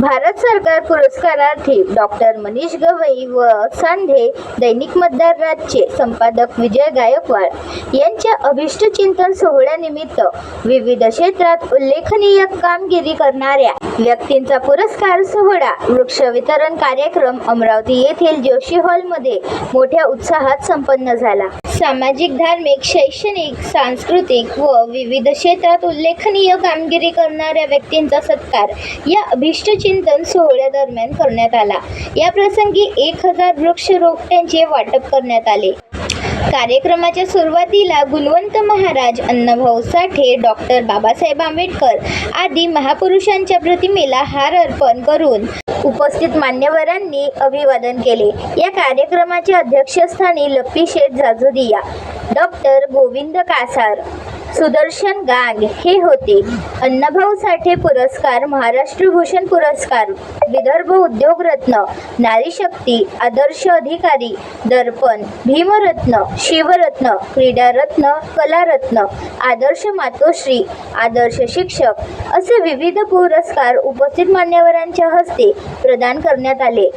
भारत सरकार पुरस्कारार्थी डॉक्टर मनीष गवई व सांधे दैनिक मतदार राजचे संपादक विजय गायकवाड यांच्या अभिष्ट चिंतन सोहळ्यानिमित्त विविध क्षेत्रात उल्लेखनीय कामगिरी करणाऱ्या व्यक्तींचा पुरस्कार सोहळा वृक्ष वितरण कार्यक्रम अमरावती येथील जोशी हॉलमध्ये मोठ्या उत्साहात संपन्न झाला. सामाजिक धार्मिक शैक्षणिक सांस्कृतिक व विविध क्षेत्रात उल्लेखनीय कामगिरी करणाऱ्या व्यक्तींचा सत्कार या अभिष्टचिंतन सोहळ्यादरम्यान करण्यात आला. या प्रसंगी एक हजार वृक्ष रोपट्यांचे वाटप करण्यात आले. कार्यक्रमाच्या सुरुवातीला गुणवंत महाराज अण्णाभाऊ साठे डॉक्टर बाबासाहेब आंबेडकर आदी महापुरुषांच्या प्रतिमेला हार अर्पण करून उपस्थित मान्यवरांनी अभिवादन केले. या कार्यक्रमाच्या अध्यक्षस्थानी लप्पी शेठ जाजोदिया डॉक्टर गोविंद कासार सुदर्शन गांग हे होते अण्णाभाऊ साठे पुरस्कार महाराष्ट्र भूषण पुरस्कार विदर्भ उद्योगरत्न नारी शक्ती आदर्श अधिकारी दर्पण भीमरत्न शिवरत्न क्रीडारत्न कलारत्न आदर्श मातोश्री आदर्श शिक्षक असे विविध पुरस्कार उपस्थित मान्यवरांच्या हस्ते प्रदान करण्यात आले.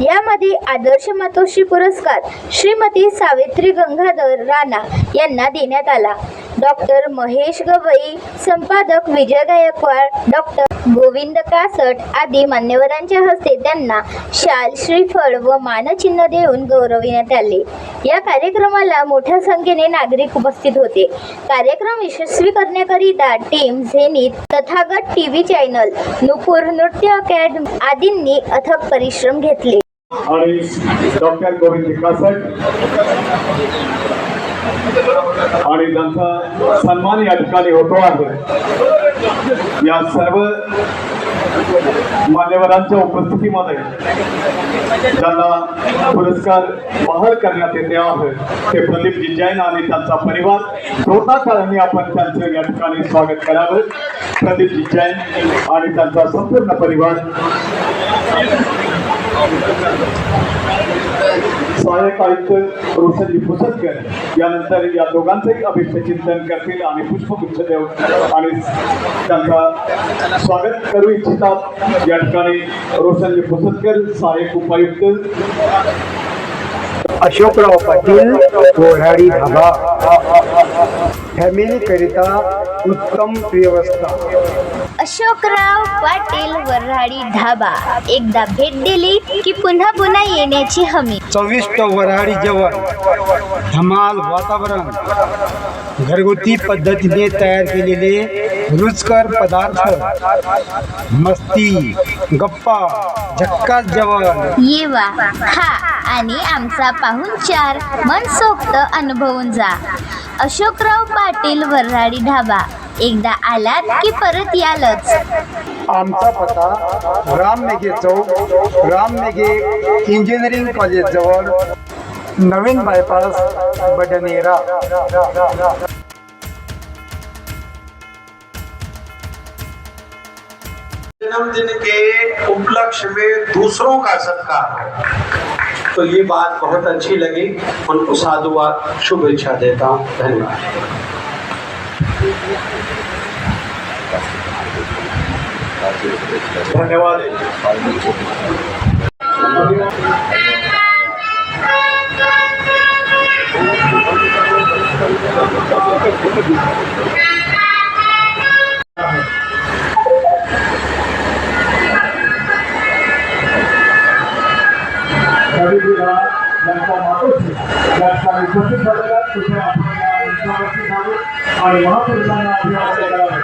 यामध्ये आदर्श मातोश्री पुरस्कार श्रीमती सावित्री गंगाधर राणा यांना देण्यात आला. डॉक्टर महेश गवई संपादक विजय गायकवाड डॉक्टर गोविंद कासट आदी मान्यवरांच्या हस्ते त्यांना शाल श्रीफळ व मानचिन्ह देऊन गौरविण्यात आले. या कार्यक्रमाला मोठ्या संख्येने नागरिक उपस्थित होते. कार्यक्रम यशस्वी करण्याकरिता team Zenith Tathagat TV channel Nupur Nritya academy आदींनी अथक परिश्रम घेतले. आणि डॉक्टर गोविंद कासट. आणि त्यांचा सन्मान या ठिकाणी होतो आहे या सर्व मान्यवरांच्या उपस्थितीमध्ये ज्यांना पुरस्कार बहाल करण्यात येते आहे ते प्रदीप जैन आणि त्यांचा परिवार दोन्हा काळांनी आपण त्यांचं या ठिकाणी स्वागत करावं. प्रदीप जैन आणि त्यांचा संपूर्ण परिवार. सहाय्यक आयुक्त रोशनजी पुसतकर यानंतर या दोघांचंही अभिष्ट चिंतन करतील आणि पुष्पगुच्छ देव आणि त्यांचा स्वागत करू इच्छितात. या ठिकाणी रोशनजी पुसतकर सहाय्यक उपायुक्त. अशोकराव पाटील कोराडी धाबा. फॅमिली करिता उत्तम व्यवस्था. अशोकराव पाटील वऱ्हाडी ढाबा. एकदा भेट दिली की पुन्हा पुन्हा येण्याची हमी. चविष्ट वऱ्हाडी जेवण. धमाल वातावरण. घरगुती पद्धतीने तयार केलेले रुचकर पदार्थ. मस्ती गप्पा झक्कास जेवण. येवा खा आणि आमचा पाहुणचार मनसोक्त अनुभवून जा. अशोकराव पाटील वऱ्हाडी ढाबा. एकदा आलात की परत यालच? आमचा पत्ता राम मेघे चौक राम मेघे इंजिनिअरिंग कॉलेज जवळ नवीन बायपास बडनेरा. जन्मदिन के उपलक्ष्य में दूसरों का सत्कार। है तो ये बात बहुत अच्छी लगी। उनको साधुवाद शुभेच्छा देता हूँ। धन्यवाद। धन्यवाद. रवींद्र आणि महापुरुषांना अभिवादन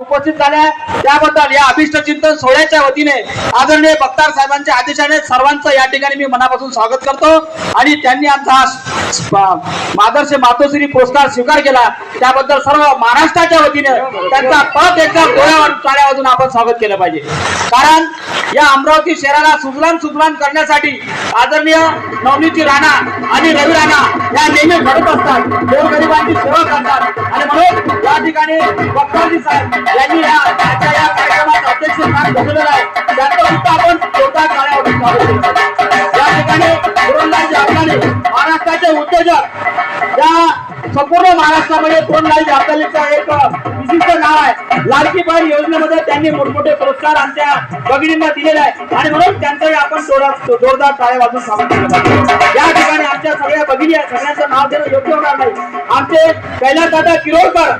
उपस्थित झाल्या. त्याबद्दल या अभिष्ट चिंतन सोहळ्याच्या वतीने आदरणीय बख्तार साहेबांच्या आदेशाने सर्वांचं या ठिकाणी मी मनापासून स्वागत करतो. आणि त्यांनी आमचा हा मातोश्री पुरस्कार स्वीकार केला. त्याबद्दल सर्व महाराष्ट्राच्या वतीने त्यांचा परत एकदा डोळ्यावर टाळ्या वाजून आपण स्वागत केलं पाहिजे. कारण या अमरावती शहराला सुजलाम सुजलाम करण्यासाठी आदरणीय नवनीती राणा आणि रवी राणा या नेहमी घडत असतात. गोरगरिबांची सेवा करतात. आणि म्हणून या ठिकाणी बख्तारजी साहेब यांनी या आजच्या या कार्यक्रमात अध्यक्ष स्थान घेतलेलं आहे. त्याचं सुद्धा आपण जोरदार टाळ्या या ठिकाणी गोरंदाजी आपल्याने महाराष्ट्राचे उद्योजक या संपूर्ण महाराष्ट्रामध्ये गोरंदाजी आपल्याचं एक विशिष्ट नाव आहे. लाडकी बहीण योजनेमध्ये त्यांनी मोठमोठे पुरस्कार आमच्या भगिनींना दिलेला आहे आणि म्हणून त्यांचाही आपण जोरदार जोरदार टाळ्या वाजून स्वागत केलं पाहिजे. या ठिकाणी आमच्या सगळ्या भगिनी सगळ्यांचं नाव देणं योग्य होणार नाही. आमचे कैलासदादा किरोळकर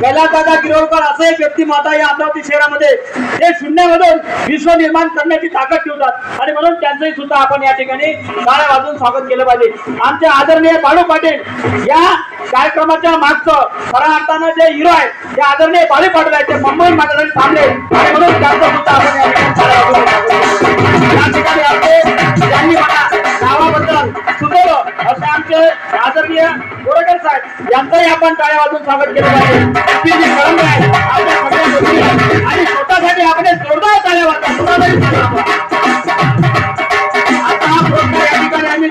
कैलासदादा किरोळकर असं एक व्यक्तिमत्व या अमरावती शहरामध्ये ते शून्यामधून विश्व निर्माण करण्याची ताकद ठेवतात. आणि म्हणून त्यांचंही सुद्धा आपण या ठिकाणी टाळ्या वाजून स्वागत केलं पाहिजे. आमचे आदरणीय बाळू पाटील या कार्यक्रमाच्या मागचं खऱ्या अर्थानं जे हिरो आहेत ते आदरणीय बाळू पाटील आहेत ते मुंबई माझ्यासाठी थांबले आणि म्हणून त्यांचा मुद्दा आपण या ठिकाणी आपले ज्यांनी मला नावाबद्दल सुचवलं असे आमचे आदरणीय गोरकर साहेब यांचंही आपण टाळ्या वाजून स्वागत केलं पाहिजे. आहे. आपल्या सगळ्या आणि स्वतःसाठी आपण जोरदार टाळ्या वाजवा स्वतःसाठी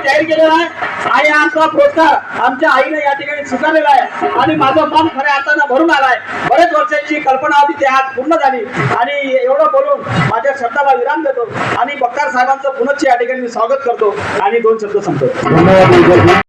जाहीर केलेला आहे. आणि आमचा पुरस्कार आमच्या आईने या ठिकाणी स्वीकारलेला आहे. आणि माझं मन खऱ्या अर्थानं भरून आलाय. बरेच वर्षांची कल्पना होती ते आज पूर्ण झाली. आणि एवढं बोलून माझ्या शब्दाला विराम देतो. आणि बक्कार साहेबांचं पुनश्च या ठिकाणी मी स्वागत करतो. आणि दोन शब्द सांगतो.